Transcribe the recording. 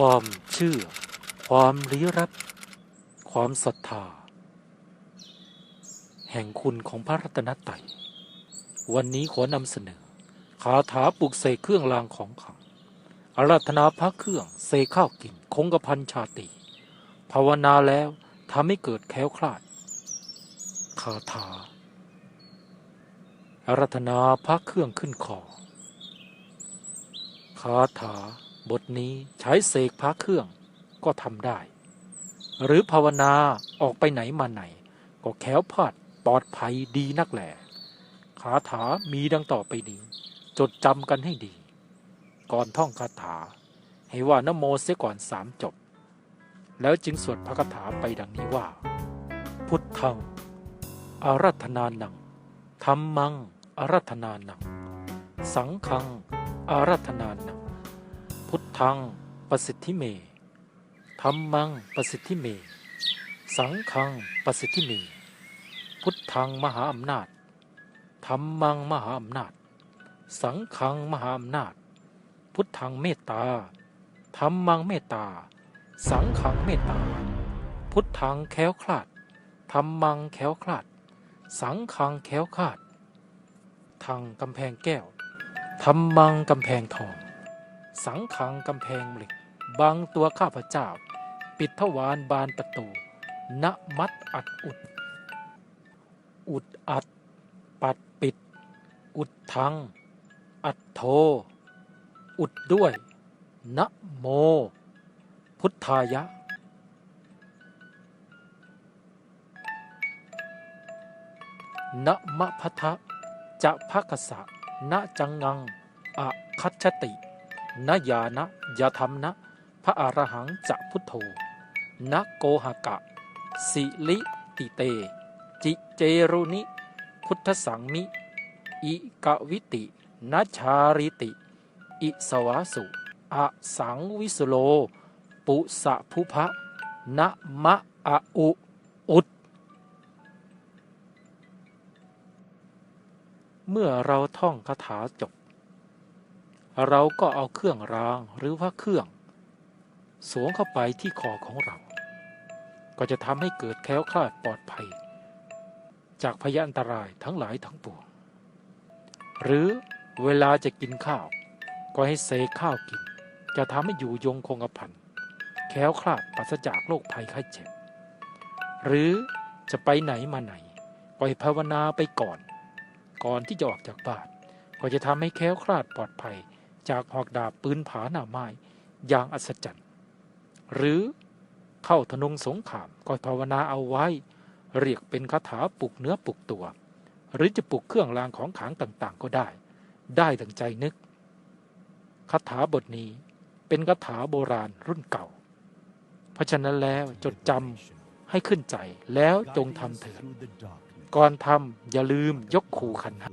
ความเชื่อ ความลี้ลับ ความศรัทธา แห่งคุณของพระรัตนตรัย วันนี้ขอนำเสนอคาถาปลุกเสกเครื่องรางของขลังอารัธนาพระเครื่องเสกข้าวกินคงกระพันชาติภาวนาแล้วทำให้เกิดแคล้วคลาด คาถาอารัธนาพระเครื่องขึ้นคอคาถา บทนี้ใช้เสกพระเครื่องก็ทำได้ หรือภาวนาออกไปไหนมาไหน ก็แค้วพลาดปลอดภัยดีนักแหล่คาถามีดังต่อไปนี้ จดจำกันให้ดี ก่อนท่องคาถา ให้ว่านโมเสียก่อนสามจบ แล้วจึงสวดพระคาถาไปดังนี้ว่า พุทธัง อารัธนานังธรรมังอารัธนานัง สังฆังอารัธนานัง พุทธังประสิทธิเมธรรมังประสิทธิเม สังฆังประสิทธิเม พุทธังมหาอำนาจธรรมังมหาอำนาจ สังฆังมหาอำนาจ พุทธังเมตตาธรรมังเมตตา สังฆังเมตตา พุทธังแค้วคลาดธรรมังแค้วคลาด สังฆังแค้วคลาดทางกำแพงแก้วธรรมังกำแพงทอง สังขังกำแพงเหล็กบังตัวข้าพเจ้า ปิดทวารบานประตูณมัดอัดอุด อุดอัด ปัดปิด อุดทัง อัดโท อุดด้วยนะโม พุทธายะ นะมะพทะจะภคสะนะจังงัง อะคัจฉติ นยานะยธรรมนะ พระอรหังจะพุทโธนะโกหกะ สิลิติเต จิเจรุนิ พุทธสังมิ อิกวิตินัชาริติ อิสวาสุอะสังวิสโล ปุสะภุพะนะมะอะอุอุดเมื่อเราท่องคาถาจบ เราก็เอาเครื่องรางหรือว่าเครื่อง สวมเข้าไปที่คอของเรา ก็จะทำให้เกิดแคล้วคลาดปลอดภัย จากพยาอันตรายทั้งหลายทั้งปวง หรือเวลาจะกินข้าว ก็ให้เสกข้าวกิน จะทำให้อยู่ยงคงกระพันแคล้วคลาดปราศจากโรคภัยไข้เจ็บ หรือจะไปไหนมาไหนก็ให้ภาวนาไปก่อน ก่อนที่จะออกจากบ้านก็จะทำให้แคล้วคลาดปลอดภัย จากหอกดาบปืนผาหน้าไม้อย่างอัศจรรย์ หรือเข้าธนงสงครามก็ภาวนาเอาไว้ เรียกเป็นคาถาปลุกเนื้อปลุกตัว หรือจะปลุกเครื่องรางของขลังต่างๆ ก็ได้ ได้ดังใจนึกคาถาบทนี้เป็นคาถาโบราณรุ่นเก่า เพราะฉะนั้นแล้วจดจำให้ขึ้นใจแล้วจงทำเถิดก่อนทำอย่าลืมยกขู่ขันหา